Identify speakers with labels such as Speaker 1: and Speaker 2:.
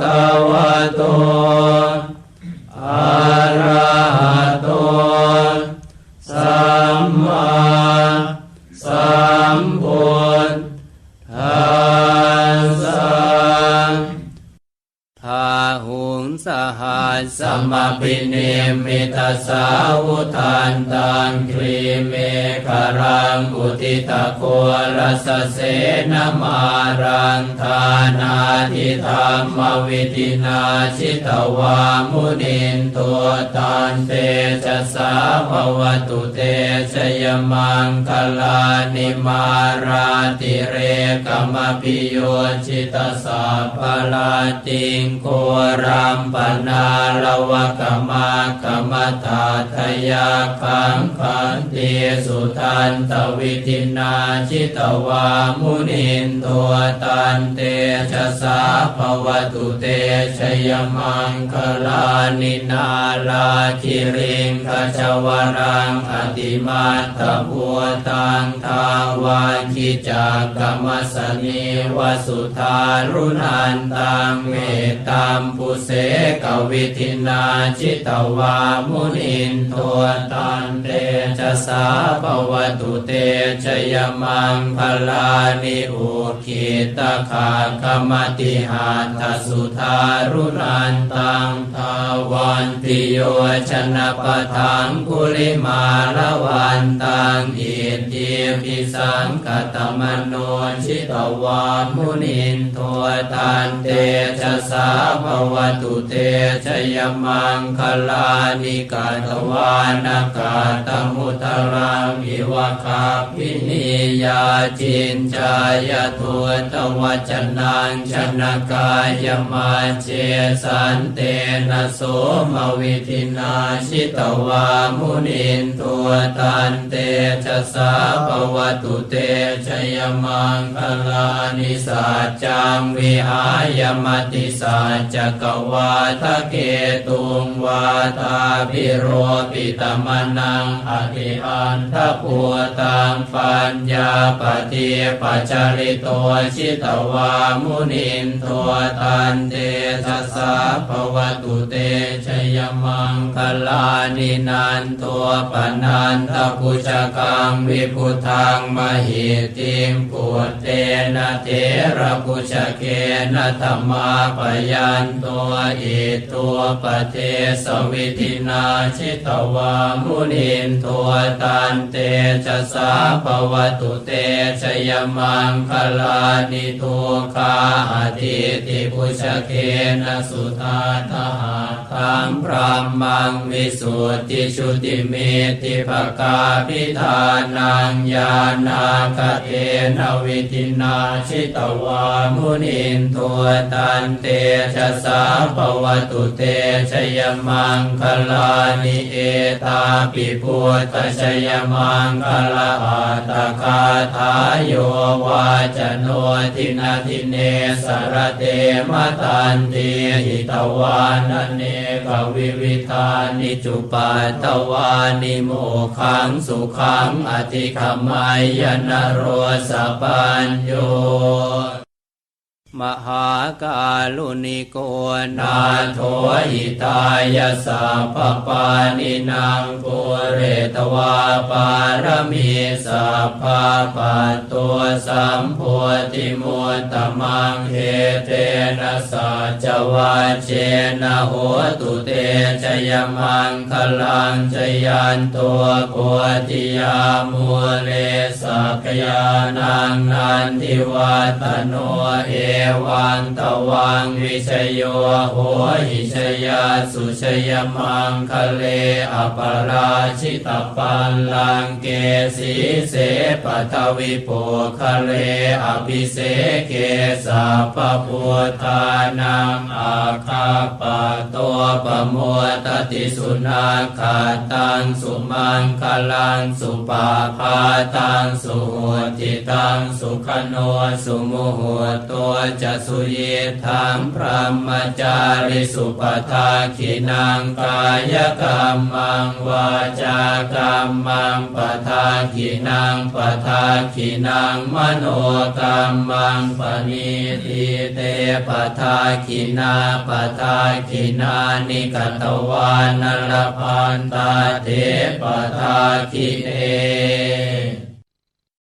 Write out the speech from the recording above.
Speaker 1: คะวะโต พาหุงสหัสสมปิเนมิตาสาวุทานตังครีเมฆรังอุติตะโครสเสนมารังทานาทิธรรมวิตินาชิตวามุนินตัวตันเตจะสาภวตุเตชยมังคลานิมาราติเรกมปิโยชิตสาภลาติงโครัมปนาลวะกมากมตาทยาคังคันเตสุทันตวิทินาชิตวามุนินตัวตันเตชะสาภวตุเตชยมังคลานินาลาคิริงขจวรังอติมาตพัวตังทาวาคิจากกรรมสนีวสุธารุนันตังเมตตามปุเสกวิธินาชิตวามุนินทวตันเต สาภวตุเตชยมังคลานิอุคิตาคาคมติหาทสุธารุนันตังทาวันติโยชนะปะทังกุลิมาละวันตังอิทิปิสังกตมโนชิตวามุนินตัวตันเตชะสาภวตุเตชยมังคลานิกาตวานากาตมุตตรังอิวะคาพินิยาจินจายทัวตวัจนังชนกายมาเจสันเตนะโสมวิทินาชิตวามุนินตัวตันเตชะสาภวตุเตชยมังคลานิสัจจังวิหายมติสัจจกวาทะเกตุงวาตาพิโรปิตมนังอธิอันทพัวตังปัญญาปฏิปัจจริโตชิตวามุนินตัวตันเตชะสาภวตุเตชยมังคลานินันตัวปนันทปุจกังวิพุทังมหิติมปุตเตนะเทระปุจเกนะธรรมาปยันตัวอิตัวปเทสวิทินาชิตวามุนินตัวตันเตชะสาภวตุเตชยมังคลานิทุคาอธิติปุชเกนะสุธาทหาทังพรามังวิสุทธิชุติเมติภกาพิธานังญาณาคเทนวิทินาชิตวามุนินตัวตันเตชะสาภวตุเตชยมังคลานิเอตาปิพุทธชยมังคลาอัตตคาทายโยวาจโนทินาทิเนสรเตมตันติหิตวานเนกวิวิธานิจุปัตตวานิโมขังสุขังอธิขมายนโรสปัญโย มหากาลุนิโกนาโทหิตายสัพพปานินางปุเรตวาปารมีสัพพปัตตัวสัมโพธิมุตตมังเหเตนะสัจวาเจนะโหตุเตชยมังคลังชยันตัวโพธิยามุเลสักยานังนันทิวัตโนเอวังตวังวิชโยโหหิชยาสุชยมังคะเลอปราชิตปัลลังเกสีเสปัทวิโปคะเลอภิเสเกสัพพพุทธานังอาคาปะตัวปะมัวตติสุนาคาตังสุมังคลังสุปาพาตังสุโหติตังสุขโนสุโมโหตัวจะสุเยทังพระมจาริสุปทาขินังกายกรรมังวาจากรรมังปทาขินังปทาขินังมโนกรรมังปณิทิเตปทาขินาปทาขินานิกตวานรพันตาเทปทาขิเน